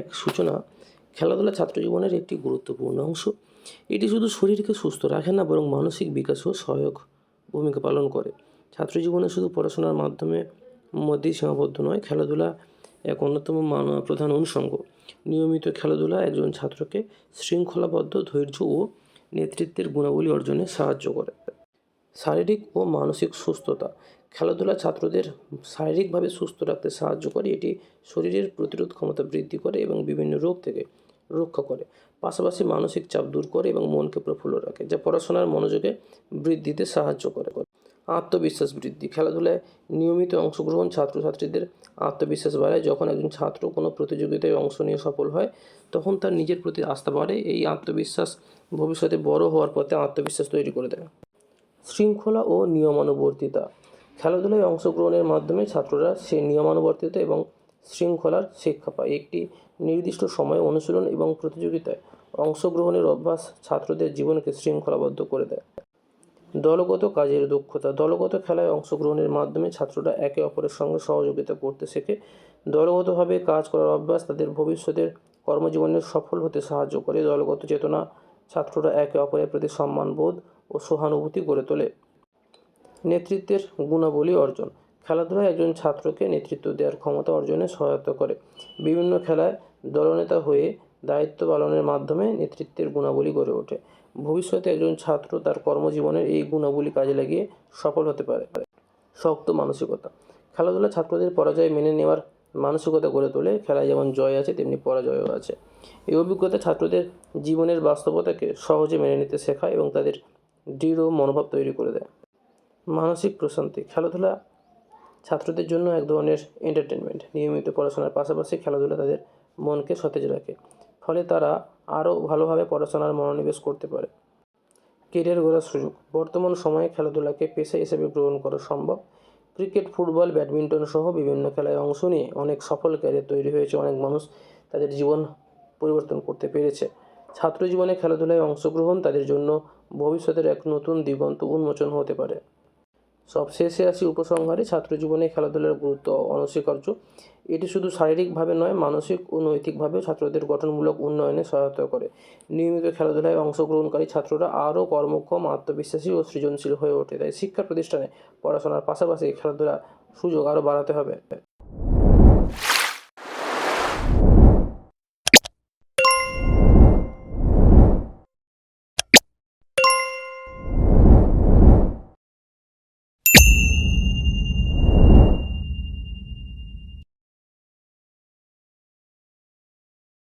এক সূচনা খেলাধুলা ছাত্র জীবনের একটি গুরুত্বপূর্ণ অংশ। এটি শুধু শরীরকে সুস্থ রাখে না, বরং মানসিক বিকাশেও সহায়ক ভূমিকা পালন করে। ছাত্র জীবনে শুধু পড়াশোনার মাধ্যমে মধ্যেই সীমাবদ্ধ নয়, খেলাধুলা এক অন্যতম প্রধান অনুষঙ্গ। নিয়মিত খেলাধুলা একজন ছাত্রকে শৃঙ্খলাবদ্ধ ধৈর্য ও নেতৃত্বের গুণাবলী অর্জনে সাহায্য করে। শারীরিক ও মানসিক সুস্থতা। খেলাধুলা ছাত্রদের শারীরিকভাবে সুস্থ রাখতে সাহায্য করে। এটি শরীরের প্রতিরোধ ক্ষমতা বৃদ্ধি করে এবং বিভিন্ন রোগ থেকে রক্ষা করে। পাশাপাশি মানসিক চাপ দূর করে এবং মনকে প্রফুল্ল রাখে, যা পড়াশোনার মনোযোগে বৃদ্ধিতে সাহায্য করে। আত্মবিশ্বাস বৃদ্ধি। খেলাধুলায় নিয়মিত অংশগ্রহণ ছাত্রছাত্রীদের আত্মবিশ্বাস বাড়ায়। যখন একজন ছাত্র কোনো প্রতিযোগিতায় অংশ নিয়ে সফল হয়, তখন তার নিজের প্রতি আস্থা বাড়ে। এই আত্মবিশ্বাস ভবিষ্যতে বড় হওয়ার পথে আত্মবিশ্বাস তৈরি করে দেয়। শৃঙ্খলা ও নিয়মানুবর্তিতা। খেলাধুলায় অংশগ্রহণের মাধ্যমে ছাত্ররা সে নিয়মানুবর্তিতা এবং শৃঙ্খলার শিক্ষা পায়। একটি নির্দিষ্ট সময়ে অনুশীলন এবং প্রতিযোগিতায় অংশগ্রহণের অভ্যাস ছাত্রদের জীবনকে শৃঙ্খলাবদ্ধ করে দেয়। দলগত কাজের দক্ষতা। দলগত খেলায় অংশগ্রহণের মাধ্যমে ছাত্ররা একে অপরের সঙ্গে সহযোগিতা করতে শেখে। দলগতভাবে কাজ করার অভ্যাস তাদের ভবিষ্যতের কর্মজীবনে সফল হতে সাহায্য করে। দলগত চেতনা ছাত্ররা একে অপরের প্রতি সম্মানবোধ ও সহানুভূতি গড়ে তোলে। নেতৃত্বের গুণাবলী অর্জন। খেলাধুলায় একজন ছাত্রকে নেতৃত্ব দেওয়ার ক্ষমতা অর্জনে সহায়তা করে। বিভিন্ন খেলায় দলনেতা হয়ে দায়িত্ব পালনের মাধ্যমে নেতৃত্বের গুণাবলী গড়ে ওঠে। ভবিষ্যতে একজন ছাত্র তার কর্মজীবনের এই গুণাবলী কাজে লাগিয়ে সফল হতে পারে। শক্ত মানসিকতা। খেলাধুলা ছাত্রদের পরাজয় মেনে নেওয়ার মানসিকতা গড়ে তোলে। খেলায় যেমন জয় আছে, তেমনি পরাজয়ও আছে। এই অভিজ্ঞতা ছাত্রদের জীবনের বাস্তবতাকে সহজে মেনে নিতে শেখায় এবং তাদের দৃঢ় মনোভাব তৈরি করে দেয়। মানসিক প্রশান্তি, খেলাধুলা ছাত্রদের জন্য এক ধরনের এন্টারটেনমেন্ট নিয়মিত পড়াশোনার পাশাপাশি খেলাধুলা তাদের মনকে সতেজ রাখে। ফলে তারা আরও ভালোভাবে পড়াশোনার মনোনিবেশ করতে পারে। কেরিয়ার গড়ার সুযোগ। বর্তমান সময়ে খেলাধুলাকে পেশা হিসেবে গ্রহণ করা সম্ভব। ক্রিকেট, ফুটবল, ব্যাডমিন্টন সহ বিভিন্ন খেলায় অংশ নিয়ে অনেক সফল ক্যারিয়ার তৈরি হয়েছে। অনেক মানুষ তাদের জীবন পরিবর্তন করতে পেরেছে। ছাত্র জীবনে খেলাধুলায় অংশগ্রহণ তাদের জন্য ভবিষ্যতের এক নতুন দিগন্ত উন্মোচন হতে পারে। সবশেষে আসি উপসংহারে ছাত্র জীবনে খেলাধুলার গুরুত্ব অনস্বীকার্য। এটি শুধু শারীরিকভাবে নয়, মানসিক ও নৈতিকভাবেও ছাত্রদের গঠনমূলক উন্নয়নে সহায়তা করে। নিয়মিত খেলাধুলায় অংশগ্রহণকারী ছাত্ররা আরও কর্মক্ষম, আত্মবিশ্বাসী ও সৃজনশীল হয়ে ওঠে। তাই শিক্ষা প্রতিষ্ঠানে পড়াশোনার পাশাপাশি খেলাধুলা সুযোগ আরও বাড়াতে হবে।